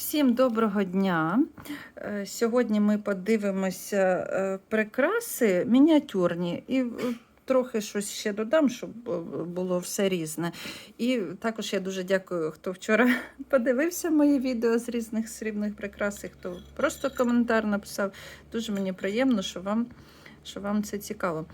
Всім доброго дня. Е, Сьогодні ми подивимося е, прикраси мініатюрні і е, трохи щось ще додам, щоб було все різне. І також я дуже дякую, хто вчора подивився мої відео з різних срібних прикрас, і хто просто коментар написав. Дуже мені приємно, що вам, що вам це цікаво.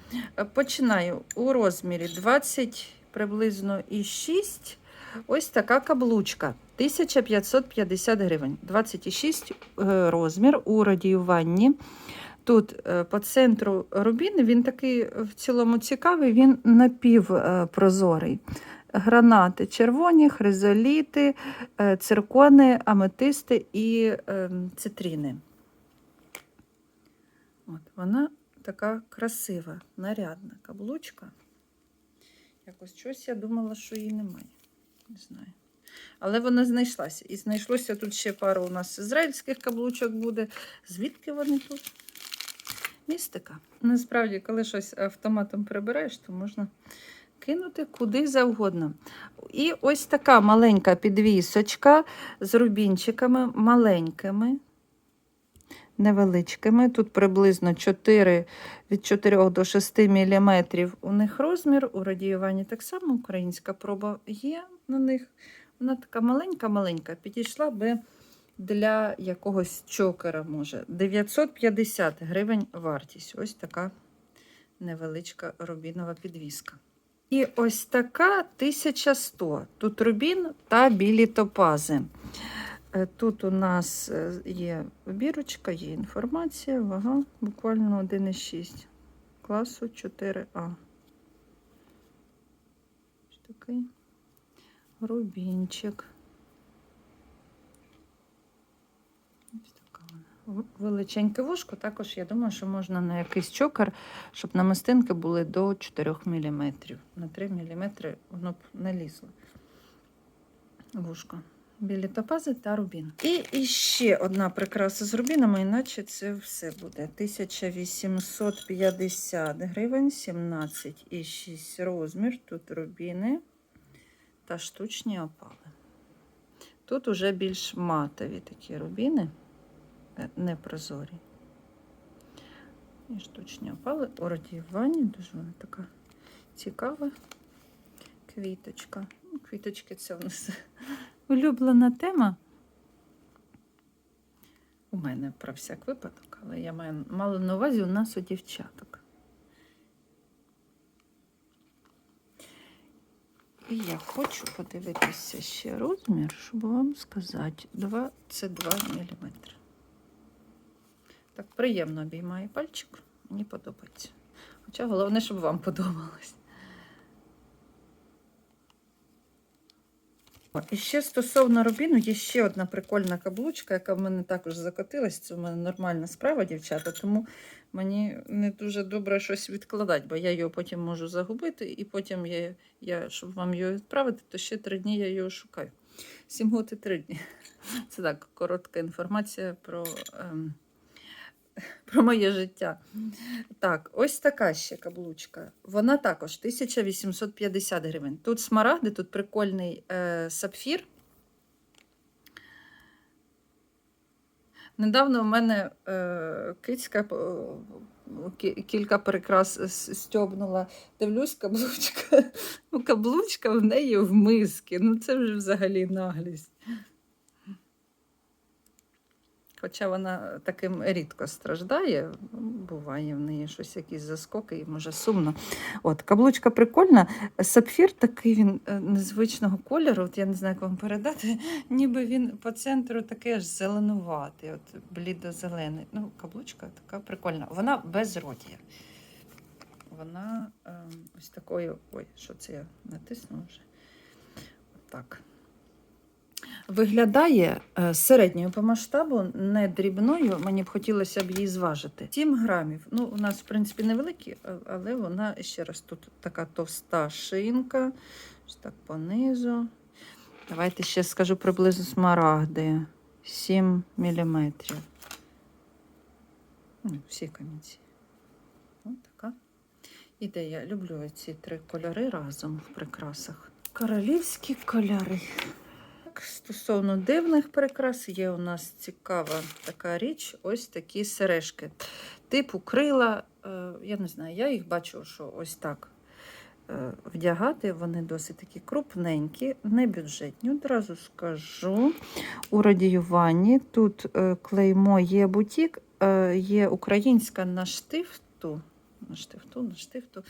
Починаю у розмірі 20 приблизно і 6. Ось така каблучка. 1550 гривень, 26 е, розмір у радіюванні. Тут е, по центру рубін, він такий е, в цілому цікавий, він напівпрозорий. Гранати червоні, хризоліти, циркони, аметисти і цитріни. От, вона така красива, нарядна каблучка. Якось щось я думала, що її немає. Не знаю. Але вона знайшлася. І знайшлося тут ще пару у нас ізраїльських каблучок буде. Звідки вони тут? Містика. Насправді, коли щось автоматом прибираєш, то можна кинути куди завгодно. І ось така маленька підвісочка з рубінчиками маленькими, невеличкими. Тут приблизно 4, від 4 до 6 мм у них розмір. У радіюванні так само українська проба є на них. Вона така маленька-маленька, підійшла би для якогось чокера, може. 950 гривень вартість. Ось така невеличка рубінова підвіска. І ось така 1100. Тут рубін та білі топази. Е, Тут у нас е, є бірочка, є інформація, вага буквально 1,6 класу 4А. Ось такий рубінчик. Величеньке вушко, також я думаю, що можна на якийсь чокер, щоб намистинки були до 4 мм. На 3 мм воно б налізло. Вушко. Білі топази та рубін. І, і ще одна прикраса з рубінами, іначе це все буде. 1850 гривень, 17,6 розмір. Тут рубіни та штучні опали. Тут уже більш матові такі рубіни, е, непрозорі. І штучні опали у радіюванні. Дуже вона така цікава квіточка. Ну, Квіточки це в нас улюблена тема. У мене про всяк випадок, але я маю мала на увазі у нас у дівчаток. І я хочу подивитися ще розмір, щоб вам сказати. 22 мм. Так приємно обіймає пальчик. Мені подобається. Хоча головне, щоб вам подобалось. І ще стосовно рубіну, є ще одна прикольна каблучка, яка в мене також закотилась. Це в мене нормальна справа, дівчата, тому мені не дуже добре щось відкладати, бо я його потім можу загубити, і потім я, я щоб вам його відправити, то ще три дні я його шукаю. Сім год і три дні. Це так, коротка інформація про, ем, про моє життя. Так, ось така ще каблучка. Вона також 1850 гривень. Тут смарагди, тут прикольний е, сапфір. Недавно у мене е, кицька е, кілька прикрас стьобнула. Дивлюсь, каблучка. Ну, каблучка в неї в миски. Ну, це вже взагалі наглість. Хоча вона таким рідко страждає, буває в неї щось, якісь заскоки, і може сумно. От, каблучка прикольна. Сапфір такий він е, незвичного кольору, от я не знаю, як вам передати, ніби він по центру такий аж зеленуватий, от блідо-зелений. Ну, каблучка така прикольна. Вона безродія. Вона е, ось такою. Ой, що це я натиснула вже? Отак. Виглядає е, середньою по масштабу, не дрібною. Мені б хотілося б її зважити. 7 грамів. Ну, у нас, в принципі, невеликі, але вона ще раз тут така товста шинка. Ось так понизу. Давайте ще скажу приблизно смарагди. 7 міліметрів. Ну, Всі камінці. Ось така ідея. Люблю ці три кольори разом в прикрасах. Королівські кольори. Так, стосовно дивних прикрас, є у нас цікава така річ, ось такі сережки. Типу крила, е, я не знаю, я їх бачу, що ось так е, вдягати. Вони досить такі крупненькі, не бюджетні. Одразу скажу. У радіюванні тут е, клеймо є бутік, є українська на штифту. На на штифту.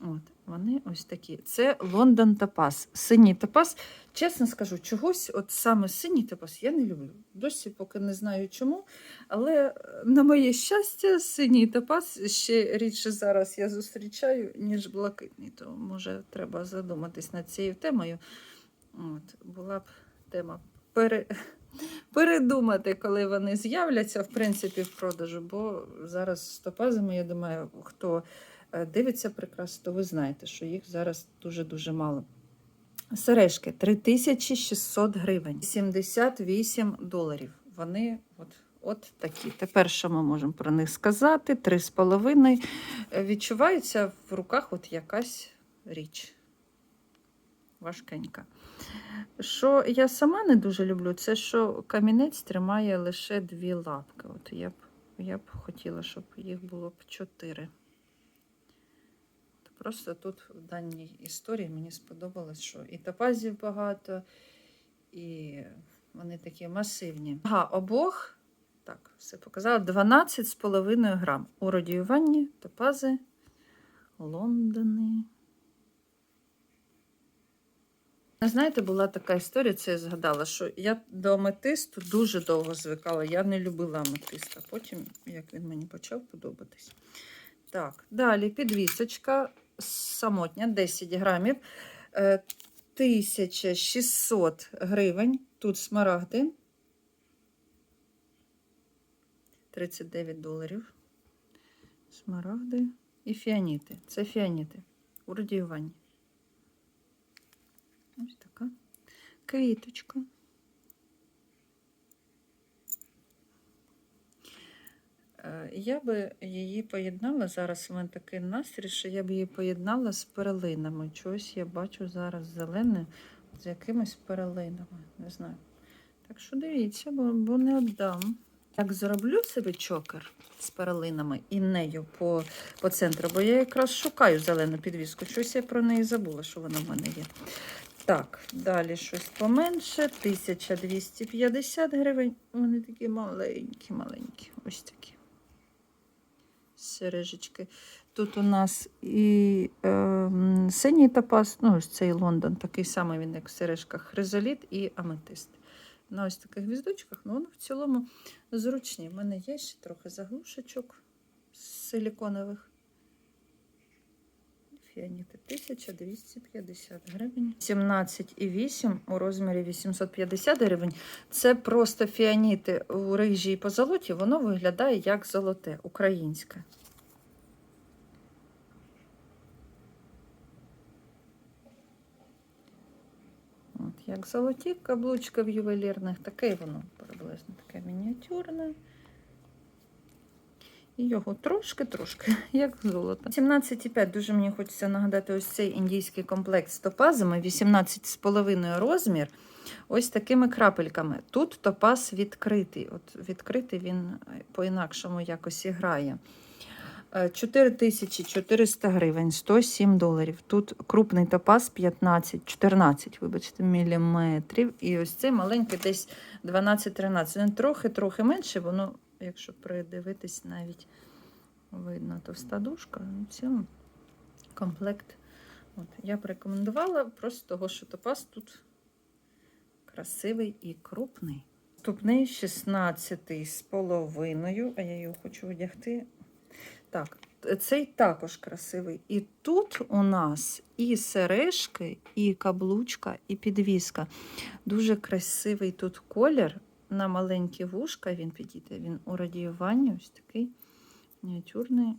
От, вони ось такі. Це Лондон Топаз. Синій топаз. Чесно скажу, чогось, от саме синій топаз я не люблю. Досі поки не знаю чому. Але е, на моє щастя, синій топаз ще рідше зараз я зустрічаю, ніж блакитний. То може треба задуматись над цією темою. От, була б тема пере... передумати, коли вони з'являться, в принципі, в продажу. Бо зараз з топазами, я думаю, хто дивиться прекрасно, то ви знаєте, що їх зараз дуже-дуже мало. Сережки 3600 гривень, 78 доларів. Вони от, от такі. Тепер що ми можемо про них сказати? 3,5. Е, Відчувається в руках от якась річ. Важкенька. Що я сама не дуже люблю, це що камінець тримає лише дві лапки. От я б, я б хотіла, щоб їх було б чотири. Просто тут в даній історії мені сподобалось, що і топазів багато, і вони такі масивні. Ага, обох, так, все показала, 12,5 грам. У радіюванні топази Лондони. Знаєте, була така історія, це я згадала, що я до аметисту дуже довго звикала. Я не любила аметист, а потім, як він мені почав подобатись. Так, далі підвісочка самотня, 10 грамів, е, 1600 гривень. Тут смарагди. 39 доларів. Смарагди і фіаніти. Це фіаніти у радіюванні. Ось така квіточка. Я би її поєднала. Зараз у мене такий настрій, що я б її поєднала з перлинами. Чогось я бачу зараз зелене з якимись перлинами. Не знаю. Так що дивіться, бо, бо не віддам. Так зроблю собі чокер з перлинами і нею по, по центру, бо я якраз шукаю зелену підвіску. Щось я про неї забула, що вона в мене є. Так, далі щось поменше. 1250 гривень. Вони такі маленькі, маленькі. Ось такі. Сережечки. Тут у нас і е, синій топаз, ну, ось цей Лондон, такий самий він, як в сережках, хризоліт і аметист. На ось таких гвіздочках, ну воно в цілому зручні. У мене є ще трохи заглушечок силіконових. Фіаніти 1250 гривень. 17,8 у розмірі 850 гривень. Це просто фіаніти у рижі і позолоті, воно виглядає як золоте, українське. Як золоті каблучки в ювелірних, таке воно приблизно таке мініатюрне. Його трошки-трошки, як золото. 17,5 дуже мені хочеться нагадати ось цей індійський комплект з топазами, 18,5 розмір. Ось такими крапельками. Тут топаз відкритий. От Відкритий він по-інакшому якось і грає. Е, 4400 гривень, 107 доларів. Тут крупний топаз 15, 14, вибачте, міліметрів. І ось цей маленький десь 12-13. Він трохи-трохи менше, воно, якщо придивитись, навіть видно товста дужка. Ну, В цілому комплект. От, я б рекомендувала просто того, що топаз тут красивий і крупний. Наступний 16 з половиною, а я його хочу одягти. Так, цей також красивий. І тут у нас і сережки, і каблучка, і підвіска. Дуже красивий тут колір. На маленькі вушка він підійде. Він у радіюванні ось такий мініатюрний,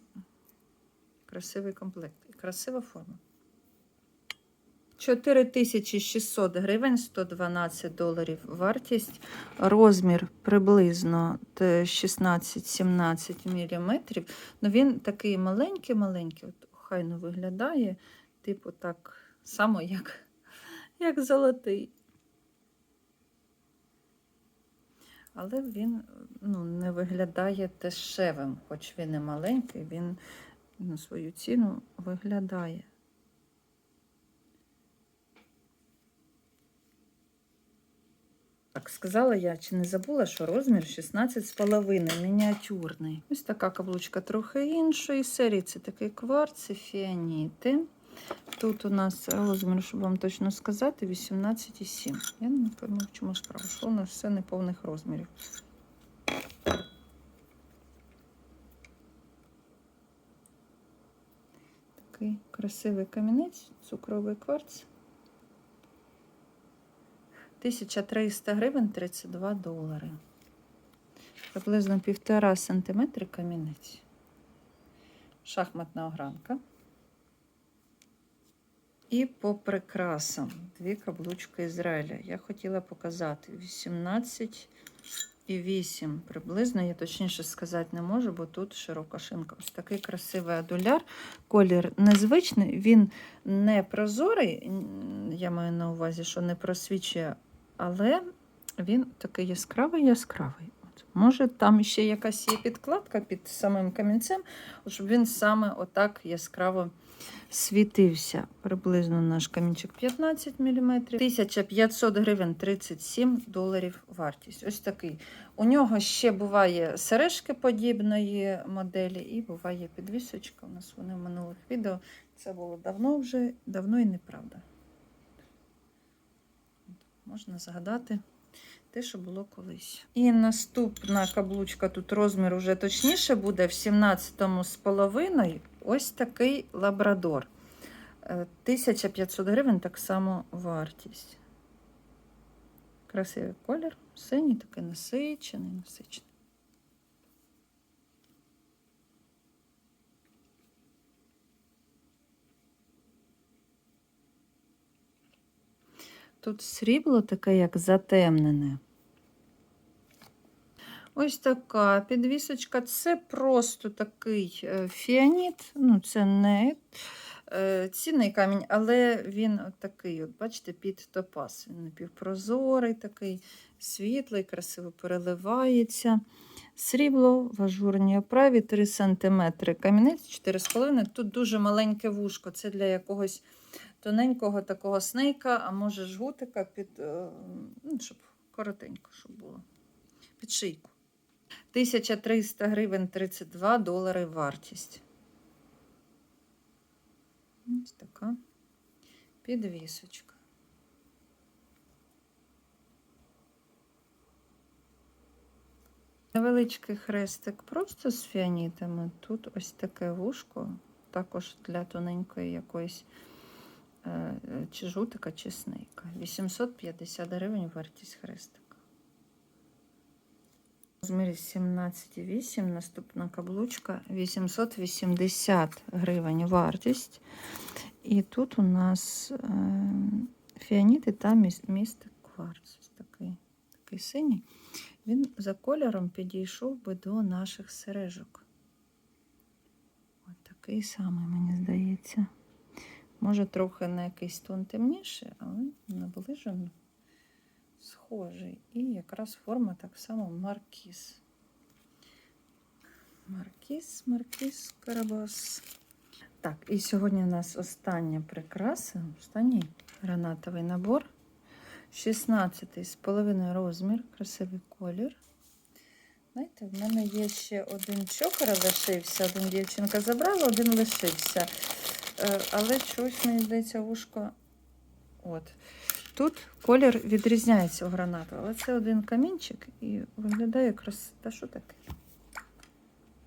красивий комплект. І красива форма. 4600 гривень, 112 доларів вартість. Розмір приблизно 16-17 міліметрів. Ну він такий маленький-маленький, от хайно виглядає, типу так само, як, як золотий. Але він ну, не виглядає дешевим, хоч він і маленький, він на свою ціну виглядає. Так, сказала я, чи не забула, що розмір 16,5 мініатюрний. Ось така каблучка трохи іншої серії. Це такий кварц і фіаніти. Тут у нас розмір, щоб вам точно сказати, 18,7. Я не пойму, в чому справа. Що у нас все неповних розмірів. Такий красивий камінець, цукровий кварц. 1300 гривень 32 долари. Приблизно півтора сантиметри камінець. Шахматна огранка. І по прикрасам дві каблучки Ізраїля. Я хотіла показати 18 і 8 приблизно. Я точніше сказати не можу, бо тут широка шинка. Ось такий красивий адуляр. Колір незвичний, він не прозорий. Я маю на увазі, що не просвічує, але він такий яскравий, яскравий. Може, там ще якась є підкладка під самим камінцем, щоб він саме отак яскраво світився. Приблизно наш камінчик 15 мм. 1500 гривень 37 доларів вартість. Ось такий. У нього ще буває сережки подібної моделі, і буває підвісочка. У нас вони в минулих відео. Це було давно вже, давно і неправда. Можна згадати те, що було колись. І наступна каблучка, тут розмір уже точніше буде в 17 з половиною. Ось такий лабрадор. Е, 1500 гривень так само вартість. Красивий колір, синій, такий насичений, насичений. Тут срібло таке, як затемнене. Ось така підвісочка. Це просто такий е, фіаніт. Ну, це не е, цінний камінь, але він от такий, от, бачите, під топаз. Він напівпрозорий, такий світлий, красиво переливається. Срібло в ажурній оправі 3 см. Камінець 4,5 Тут дуже маленьке вушко. Це для якогось тоненького такого снейка, а може жгутика під, е, ну, щоб коротенько, щоб було. Під шийку. 1300 гривень 32 долари вартість. Ось така підвісочка. Невеличкий хрестик просто з фіанітами. Тут ось таке вушко, також для тоненької якоїсь чи жутика, чи снейка. 850 гривень вартість хрестика. В розмірі 17,8 наступна каблучка 880 гривень вартість. І тут у нас е, фіаніти та міс- містик кварц. Ось такий, такий синій. Він за кольором підійшов би до наших сережок. Ось такий самий, мені здається. Може, трохи на якийсь тон темніший, але наближено схожий. І якраз форма так само маркіз. Маркіз, маркіз, карабас. Так, і сьогодні у нас остання прикраса, останній гранатовий набор. 16 з половиною розмір, красивий колір. Знаєте, в мене є ще один чокер лишився, один дівчинка забрала, один лишився. Е, Але чогось, мені здається, вушко. От. Тут колір відрізняється у гранату, але це один камінчик і виглядає красиво. Та що таке?